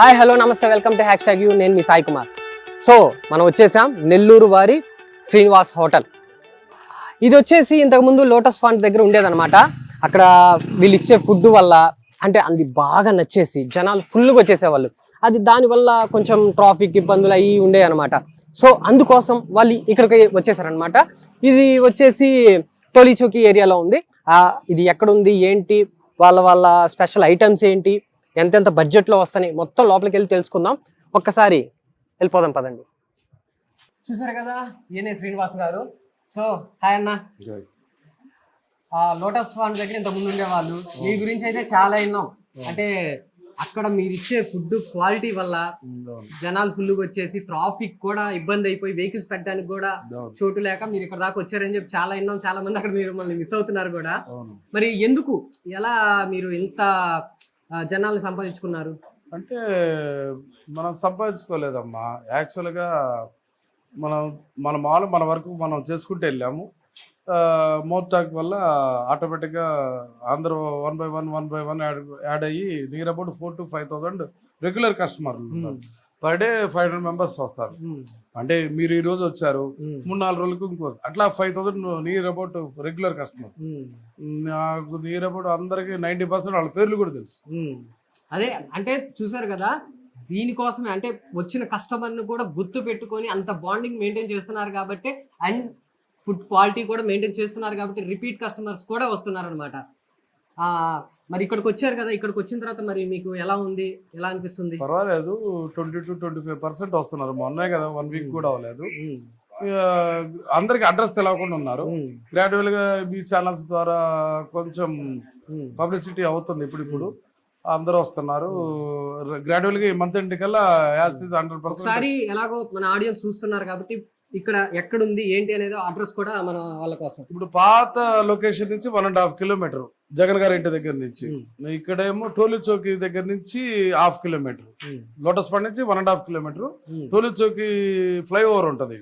Hi hello నమస్తే welcome to hack you. నేను మీ సాయి కుమార్. సో మనం వచ్చేసాం నెల్లూరు వారి శ్రీనివాస్ హోటల్. ఇది వచ్చేసి ఇంతకుముందు లోటస్ ఫాంట్ దగ్గర ఉండేదన్నమాట. అక్కడ వీళ్ళు ఇచ్చే ఫుడ్ వల్ల అంటే అది బాగా నచ్చేసి జనాలు ఫుల్గా వచ్చేసేవాళ్ళు. అది దానివల్ల కొంచెం ట్రాఫిక్ ఇబ్బందులు అవి ఉండేవి అనమాట సో అందుకోసం వాళ్ళు ఇక్కడికి వచ్చేసారనమాట ఇది వచ్చేసి టోలీచౌకి ఏరియాలో ఉంది. ఇది ఎక్కడుంది ఏంటి వాళ్ళ వాళ్ళ స్పెషల్ ఐటమ్స్ ఏంటి ఎంతెంత బడ్జెట్లో వస్తాయి మొత్తం లోపలికి వెళ్ళి తెలుసుకుందాం. ఒక్కసారి వెళ్ళిపోదాం పదండి. చూసారు కదా ఈయనే శ్రీనివాస్ గారు. సో హాయ్ అన్న. లోటస్ ఫాండ్ దగ్గర ఇంత ముందు ఉండేవాళ్ళు. మీ గురించి అయితే చాలా విన్నాం. అంటే అక్కడ మీరు ఇచ్చే ఫుడ్ క్వాలిటీ వల్ల జనాలు ఫుల్ వచ్చేసి ట్రాఫిక్ కూడా ఇబ్బంది అయిపోయి వెహికల్స్ పెట్టడానికి కూడా చోటు లేక మీరు ఇక్కడ దాకా వచ్చారని చెప్పి చాలా విన్నాం. చాలా మంది అక్కడ మీరు మళ్ళీ మిస్ అవుతున్నారు కూడా. మరి ఎందుకు? ఎలా మీరు ఇంత ఆ, జనాల్ని సంపాదించుకున్నారు? అంటే మనం సంపాదించుకోలేదమ్మా. యాక్చువల్గా మనం మన మాలు మన వరకు మనం చేసుకుంటూ వెళ్ళాము. మోర్ టాక్ వల్ల ఆటోమేటిక్గా అందరూ one by one one by one add add అయ్యి near about four to five thousand regular కస్టమర్లు per day five hundred members వస్తారు. అంటే మీరు ఈ రోజు వచ్చారు మూడు నాలుగు రోజులకు ఇంకో అట్లా five thousand near about regular customer నాకు నియర్ అబౌట్ అందరికి నైంటీ పర్సెంట్ వాళ్ళ పేర్లు కూడా తెలుసు. అదే అంటే చూసారు కదా దీనికోసమే అంటే వచ్చిన కస్టమర్ని కూడా గుర్తు పెట్టుకొని అంత బాండింగ్ మెయింటైన్ చేస్తున్నారు కాబట్టి అండ్ ఫుడ్ క్వాలిటీ కూడా మెయింటైన్ చేస్తున్నారు కాబట్టి రిపీట్ కస్టమర్స్ కూడా వస్తున్నారు అనమాట మరి ఇక్కడికి వచ్చారు కదా ఇక్కడికి వచ్చిన తర్వాత మరి మీకు ఎలా ఉంది? ఎలా అనిపిస్తుంది? పర్వాలేదు. Twenty to twenty five percent వస్తున్నారు. మొన్నే కదా వన్ వీక్ కూడా అవ్వలేదు. ఇక అందరికి అడ్రస్ తెలియకుండా ఉన్నారు. గ్రాడ్యువల్గా మీ ఛానల్స్ ద్వారా కొంచెం పబ్లిసిటీ అవుతుంది ఇప్పుడు ఇప్పుడు. అందరూ వస్తున్నారు. గ్రాడ్యువల్గా ఈ మంత్ ఎండ్ కల్లా యాజ్ హండ్రెడ్ పర్సెంట్ ఎలాగో మన ఆడియన్స్ చూస్తున్నారు కాబట్టి ఇక్కడ ఎక్కడుంది ఏంటి అనేది అడ్రస్ కూడా మన వాళ్ళ కోసం. ఇప్పుడు పాత లొకేషన్ నుంచి one and half kilometer Jagan గారి ఇంటి దగ్గర నుంచి. ఇక్కడేమో టోలీ చౌకీ దగ్గర నుంచి హాఫ్ కిలోమీటర్ లోటస్ పండ్ నుంచి one and half kilometre Toli Chowki flyover ఉంటది.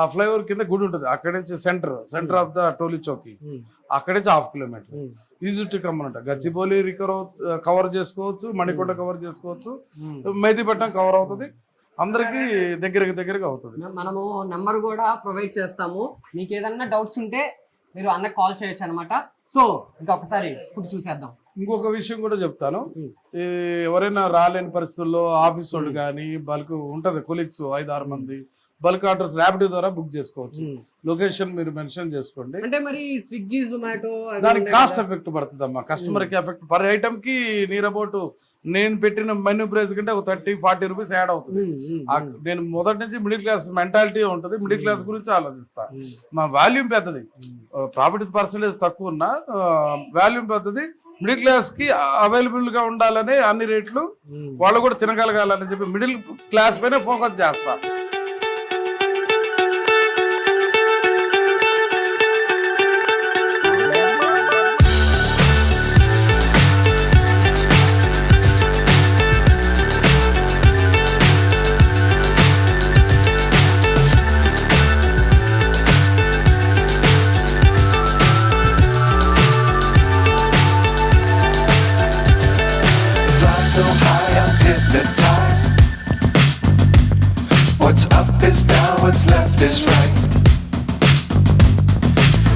ఆ ఫ్లైఓవర్ కింద గుడి ఉంటుంది. అక్కడి నుంచి centre centre of the Toli Chowki. అక్కడి నుంచి half kilometer easy to come అనమాట గచ్చిబౌలి రికవర్ కవర్ చేసుకోవచ్చు మణికొండ కవర్ చేసుకోవచ్చు. మెహదీపట్నం కవర్ అవుతుంది. అందరికి దగ్గరకి దగ్గరగా అవుతుంది. మనము నెంబర్ కూడా ప్రొవైడ్ చేస్తాము. మీకు ఏదన్నా డౌట్స్ ఉంటే మీరు అన్నకు కాల్ చేయొచ్చు అనమాట సో ఇంకా ఒకసారి ఫుడ్ చూసేద్దాం. ఇంకొక విషయం కూడా చెప్తాను. ఈ ఎవరైనా రాలేని పరిస్థితుల్లో ఆఫీస్ వాళ్ళు కానీ బల్క్ ఉంటది కొలీగ్స్ ఐదు ఆరు మంది. బల్క్ ఆర్డర్స్ ర్యాపిడ్ ద్వారా బుక్ చేసుకోవచ్చు. లొకేషన్ మీరు మెన్షన్ చేసుకోండి. అంటే మరి స్విగ్గీ జొమాటో దానికి కాస్ట్ ఎఫెక్ట్ పడుతుంది అమ్మా కస్టమర్కి ఎఫెక్ట్ పర్ ఐటమ్కి నియర్ అబౌట్ నేను పెట్టిన మెనూ ప్రైస్ కంటే ఒక థర్టీ ఫార్టీ రూపీస్ యాడ్ అవుతుంది. నేను మొదటి నుంచి మిడిల్ క్లాస్ మెంటాలిటీ ఉంటుంది. మిడిల్ క్లాస్ గురించి ఆలోచిస్తా. మా వాల్యూమ్ పెద్దది. ప్రాఫిట్ పర్సంటేజ్ తక్కువ ఉన్నా వాల్యూమ్ పెద్దది. మిడిల్ క్లాస్కి అవైలబుల్గా ఉండాలని అన్ని రేట్లు వాళ్ళు కూడా తినగలగాలని చెప్పి మిడిల్ క్లాస్ పైన ఫోకస్ చేస్తా.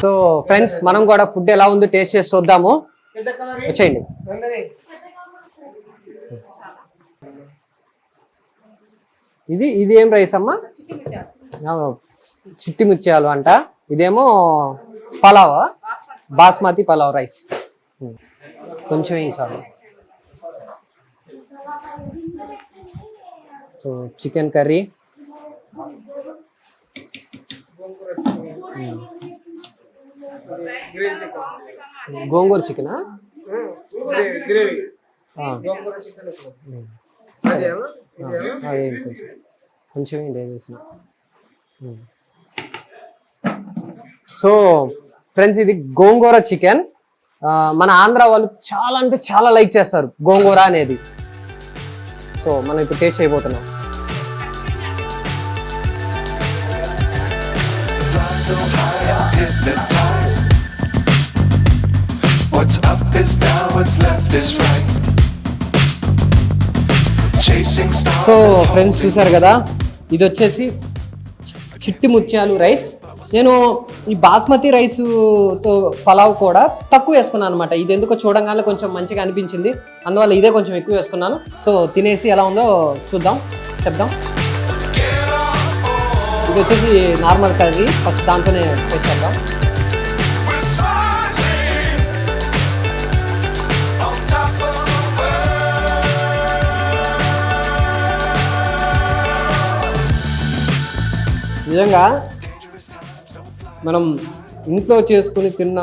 So friends మనం కూడా ఫుడ్ ఎలా ఉందో టేస్ట్ చేసి చూద్దాము. వచ్చేయండి. ఇది ఇది ఏం రైస్ అమ్మా? చిట్టి ముత్యాలు అంట. ఇదేమో పలావ బాస్మతి పలావ్ రైస్. కొంచెం వేయించాలి సో చికెన్ కర్రీ. గోంగూర చికెనా? గ్రేవీ ఆ. గోంగూర చికెన్ కొంచెం. వేసిన సో ఫ్రెండ్స్ ఇది గోంగూర చికెన్. మన ఆంధ్ర వాళ్ళు చాలా అంటే చాలా లైక్ చేస్తారు గోంగూర అనేది. సో మనం ఇప్పుడు టేస్ట్ చేయబోతున్నాం. So high, I'm hypnotized. What's up is down, what's left is right. Chasing stars. So friends చూసారు కదా? ఇది వచ్చేసి చిట్టి ముత్యాలు రైస్. నేను ఈ బాస్మతి రైస్తో పలావ్ కూడా తక్కువ వేసుకున్నాను అనమాట ఇది ఎందుకో చూడంగానే కొంచెం మంచిగా అనిపించింది. అందువల్ల ఇదే కొంచెం ఎక్కువ వేసుకున్నాను. సో తినేసి ఎలా ఉందో చూద్దాం చెప్దాం. ఇది వచ్చేసి నార్మల్ కర్రీ. ఫస్ట్ దాంతోనే వచ్చేద్దాం నిజంగా మనం ఇంట్లో చేసుకుని తిన్న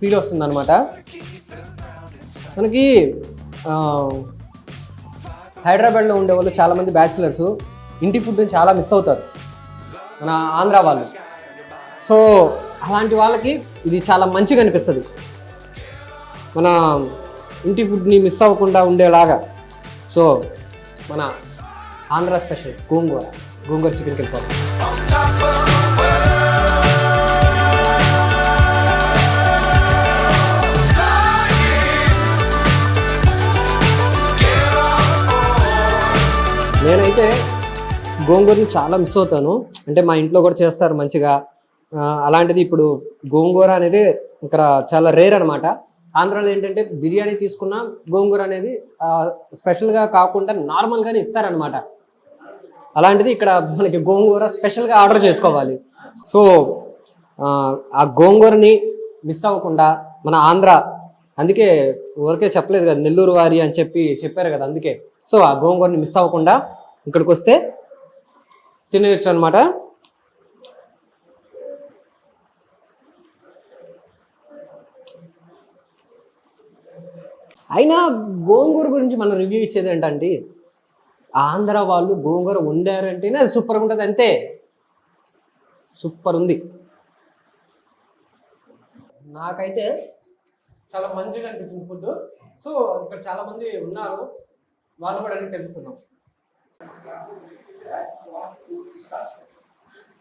ఫీల్ వస్తుంది అనమాట మనకి హైదరాబాద్లో ఉండే వాళ్ళు చాలామంది బ్యాచిలర్స్ ఇంటి ఫుడ్ని చాలా మిస్ అవుతారు. మన ఆంధ్ర వాళ్ళు. సో అలాంటి వాళ్ళకి ఇది చాలా మంచిగా అనిపిస్తుంది. మన ఇంటి ఫుడ్ని మిస్ అవ్వకుండా ఉండేలాగా. సో మన ఆంధ్ర స్పెషల్ గోంగూర. గోంగూర చికెన్కి వెళ్ళిపోతాం. నేనైతే గోంగూరని చాలా మిస్ అవుతాను. అంటే మా ఇంట్లో కూడా చేస్తారు మంచిగా. అలాంటిది ఇప్పుడు గోంగూర అనేది ఇక్కడ చాలా రేర్ అనమాట ఆంధ్రాలో ఏంటంటే బిర్యానీ తీసుకున్న గోంగూర అనేది స్పెషల్గా కాకుండా నార్మల్గానే ఇస్తారనమాట అలాంటిది ఇక్కడ మనకి గోంగూర స్పెషల్గా ఆర్డర్ చేసుకోవాలి. సో ఆ, గోంగూరని మిస్ అవ్వకుండా మన ఆంధ్ర అందుకే ఊరికే చెప్పలేదు కదా నెల్లూరు వారి అని చెప్పి చెప్పారు కదా అందుకే. సో ఆ గోంగూరని మిస్ అవ్వకుండా ఇక్కడికి వస్తే తినేయచ్చు అనమాట అయినా గోంగూర గురించి మనం రివ్యూ ఇచ్చేది ఏంటంటే ఆంధ్ర వాళ్ళు గోంగూర వండారంటేనే అది సూపర్గా ఉంటుంది అంతే. సూపర్ ఉంది. నాకైతే చాలా మంచిగా అనిపించింది ఫుడ్ సో ఇక్కడ చాలా మంది ఉన్నారు. వాళ్ళు కూడా అడిగి తెలుసుకుందాం.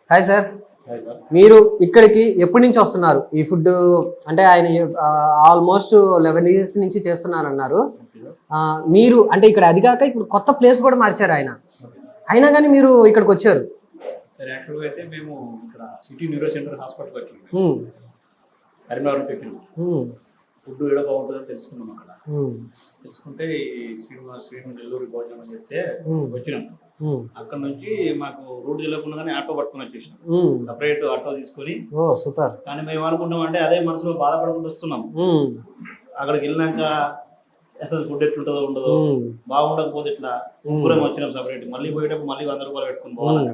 హాయ్ సార్ మీరు ఇక్కడికి ఎప్పటి నుంచి వస్తున్నారు? ఈ ఫుడ్ అంటే ఆయన ఆల్మోస్ట్ లెవెన్ ఇయర్స్ నుంచి చేస్తున్నారన్నారు మీరు అంటే ఇక్కడ అది కాక ఇప్పుడు కొత్త ప్లేస్ కూడా మార్చారు ఆయన. అయినా కానీ మీరు ఇక్కడికి వచ్చారు. సరే యాక్చువల్గా అయితే మేము ఇక్కడ సిటీ న్యూరో సెంటర్ హాస్పిటల్కి వచ్చినాం ఉమ్, కరీంనగర్ పెట్టినాం ఫుడ్ ఏడ బాగుంటుందని తెలుసుకున్నాం అక్కడ. తెలుసుకుంటే శ్రీనివాస్ శ్రీను నెల్లూరు భోజనం అని చెప్తే. వచ్చినాం. అక్కడ నుంచి మాకు రోడ్డు తెలియకుండానే ఆటో పట్టుకొని వచ్చేసినాం. సపరేట్ ఆటో తీసుకొని. సూపర్. కానీ మేము అనుకుంటాం అంటే అదే మనసులో బాధపడుకుంటూ వస్తున్నాం. అక్కడికి వెళ్ళినాక అసలు ఫుడ్ ఎట్లుంటుందో ఉండదో బాగుండకపోతే ఇట్లా ముగ్గురం వచ్చినాం సపరేట్ మళ్ళీ పోయేటప్పుడు మళ్ళీ వంద రూపాయలు పెట్టుకుని పోవాలి?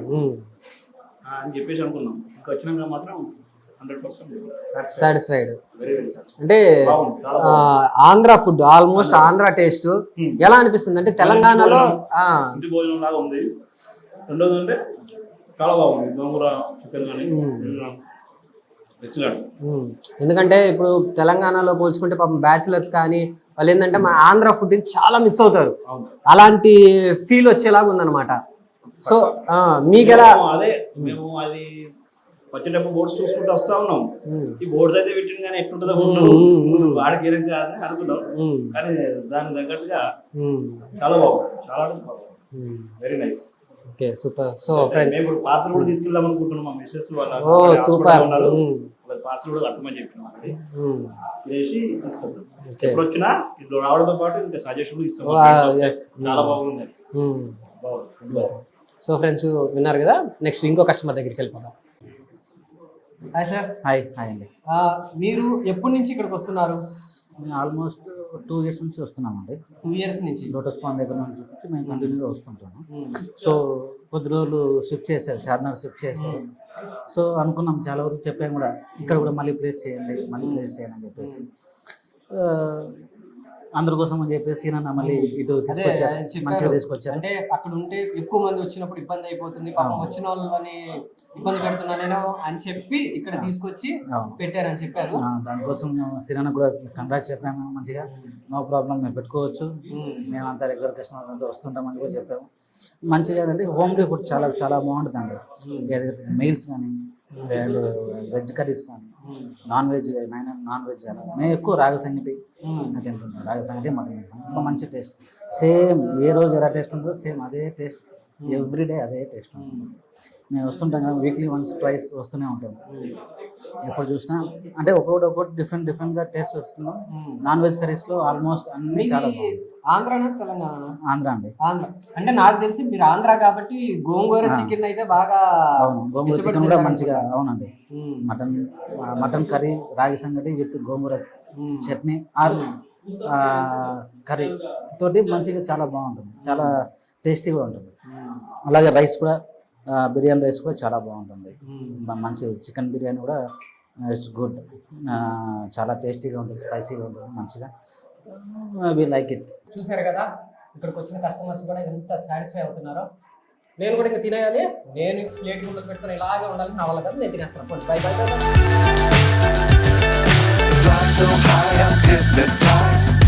అని చెప్పేసి అనుకున్నాం. ఇంకా వచ్చినాక మాత్రం సాటిస్ఫైడ్ అంటే Andhra food almost Andhra taste. ఎలా అనిపిస్తుంది? అంటే తెలంగాణలో ఇంటి భోజనం లాగా ఉంది. రెండోది అంటే చాలా బాగుంది. గోంగూర చికెన్ కానీ ఎందుకంటే ఇప్పుడు తెలంగాణలో పోల్చుకుంటే పాపం బ్యాచిలర్స్ కానీ వాళ్ళు ఏంటంటే మన ఆంధ్ర ఫుడ్ చాలా మిస్ అవుతారు. అలాంటి ఫీల్ వచ్చేలాగా ఉందన్నమాట. సో మీకు ఎలా అదే మేము అది వచ్చేటప్పుడు బోర్డ్స్ చూసుకుంటూ వస్తా ఉన్నాం. ఈ బోర్డ్స్ అయితే పెట్టింది కానీ ఎట్లుంటుందో ఫుడ్ ఉమ్. వాడికి ఏం కాదని అనుకున్నాం. కానీ దానికి తగ్గట్టుగా చాలా బాగుంది. చాలా బాగుంది. Very nice okay super so friends మేము ఇప్పుడు పార్సల్ కూడా తీసుకెళ్దాం అనుకుంటున్నాం మా మిస్సెస్ వాళ్ళ ఓ సూపర్ ఉన్నారు. ఉమ్, వాళ్ళ పార్సల్ కూడా కట్టమని చెప్పినాం ఆల్రెడీ. మ్మ్. వేసి తీసుకెళ్తాం. ఓకే ఎప్పుడు వచ్చినా ఇంట్లో రావడంతో పాటు ఇంకా సజెషన్ ఇస్తాం. వస్తే yes. చాలా బాగుంది. సో ఫ్రెండ్స్ విన్నారు కదా? నెక్స్ట్ ఇంకో కస్టమర్ దగ్గరికి వెళ్ళిపోదాం. హాయ్ సార్ హాయ్ హాయ్ అండి. మీరు ఎప్పటి నుంచి ఇక్కడికి వస్తున్నారు? ఆల్మోస్ట్ టూ ఇయర్స్ నుంచి వస్తున్నామండి. టూ ఇయర్స్ నుంచి? లోటస్ పాండ్ దగ్గర నుంచి మేము కంటిన్యూగా వస్తుంటాము. సో కొద్ది రోజులు షిఫ్ట్ చేశారు షాద్నగర్ షిఫ్ట్ చేశారు. సో అనుకున్నాం చాలా వరకు చెప్పాము కూడా ఇక్కడ కూడా మళ్ళీ ప్లేస్ చేయండి మళ్ళీ ప్లేస్ చేయండి అని చెప్పేసి. అందరి కోసం అని చెప్పేసి నన్ను మళ్ళీ ఇటు తీసుకొచ్చారు. మంచిగా తీసుకొచ్చారు. అంటే అక్కడ ఉంటే ఎక్కువ మంది వచ్చినప్పుడు ఇబ్బంది అయిపోతుంది. పాపం. వచ్చిన వాళ్ళని ఇబ్బంది పెడుతున్నానేమో అని చెప్పి ఇక్కడ తీసుకొచ్చి అవును. పెట్టారని చెప్పారు. దానికోసం సిరానా కూడా కంగ్రాట్స్ చెప్పాము మంచిగా. నో ప్రాబ్లం మేము పెట్టుకోవచ్చు. మేము అంతా రెగ్యులర్ కస్టమర్ అంతా వస్తుంటామని కూడా చెప్పాము. మంచిగా అంటే హోమ్ డే ఫుడ్ చాలా చాలా బాగుంటుందండి. అది మెయిల్స్ కానీ అండ్ వెజ్ కర్రీస్ కానీ. Non veg nine non veg మేము ఎక్కువ రాగ సంగటి అది తింటుంటాం రాగ సంగటి మటన్ తింటాం మంచి టేస్ట్. సేమ్ ఏ రోజు ఎలా టేస్ట్ ఉంటుందో సేమ్ అదే టేస్ట్. ఎవ్రీ డే అదే టేస్ట్ ఉంటుంది. మేము వస్తుంటాం కదా వీక్లీ వన్స్ ట్వైస్ వస్తూనే ఉంటాం ఎప్పుడు చూసినా. అంటే ఒక్కొక్కటి ఒక్కొక్కటి డిఫరెంట్ డిఫరెంట్గా టేస్ట్ వస్తున్నాం నాన్ వెజ్ కర్రీస్లో ఆల్మోస్ట్ అన్ని చాలా బాగుంది ఆంధ్రానా తెలంగాణ ఆంధ్ర అండి. ఆంధ్ర. అంటే నాకు తెలిసి మీరు ఆంధ్ర కాబట్టి గోంగూర. చికెన్ అయితే బాగా అవును. గోంగూర చికెన్ కూడా మంచిగా. అవునండి. మ్మ్. Mutton mutton curry ragi sangati with gongura hmm. Chutney or ఆ, కర్రీ తోటి మంచిగా చాలా బాగుంటుంది. చాలా టేస్టీగా ఉంటుంది. అలాగే రైస్ కూడా బిర్యానీ రైస్ కూడా చాలా బాగుంటుంది. మంచి చికెన్ బిర్యానీ కూడా ఇట్స్ గుడ్. చాలా టేస్టీగా ఉంటుంది స్పైసీగా ఉంటుంది మంచిగా. వి లైక్ ఇట్ చూసారు కదా ఇక్కడికి వచ్చిన కస్టమర్స్ కూడా ఎంత సాటిస్ఫై అవుతున్నారో. నేను కూడా ఇంకా తినేయాలి. నేను ప్లేట్ గుండెలు పెట్టుకొని ఇలాగే ఉండాలి. నా వల్ల కదా నేను తినేస్తాను. Bye bye bye. Fly so high, I'm hypnotized.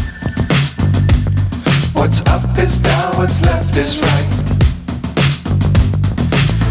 What's up is down, what's left is right.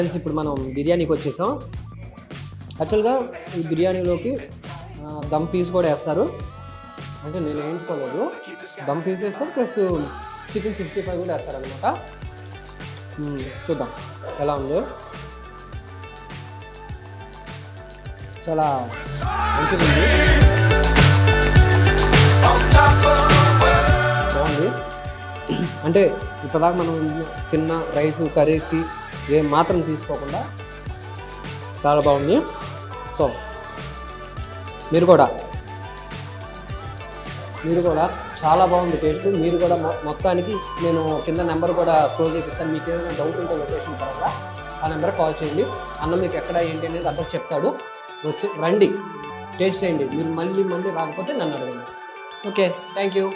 Friends ఇప్పుడు మనం బిర్యానీకి వచ్చేసాం. యాక్చువల్గా ఈ బిర్యానీలోకి దమ్ పీస్ కూడా వేస్తారు. అంటే నేను వేయించుకోలేదు. దమ్ పీస్ వేస్తారు ప్లస్ చికెన్ సిక్స్టీ ఫైవ్ కూడా వేస్తారు అనమాట hmm, చూద్దాం. ఎలా ఉంది. చాలా మంచిగా ఉంది బాగుంది. అంటే ఇప్పటిదాకా మనం తిన్న రైస్ కర్రీస్కి ఏం మాత్రం తీసుకోకుండా చాలా బాగుంది. సో మీరు కూడా. మీరు కూడా చాలా బాగుంది టేస్ట్. మీరు కూడా మొత్తానికి నేను కింద నెంబర్ కూడా స్క్రోల్ చేపిస్తాను. మీకు ఏదైనా డౌట్ ఉంటే లొకేషన్ పరంగా ఆ నెంబర్ కాల్ చేయండి. అన్న మీకు ఎక్కడ ఏంటి అనేది అడ్రస్ చెప్తాడు. వచ్చి రండి. టేస్ట్ చేయండి. మీరు మళ్ళీ మళ్ళీ రాకపోతే నన్ను అడగండి. ఓకే. Thank you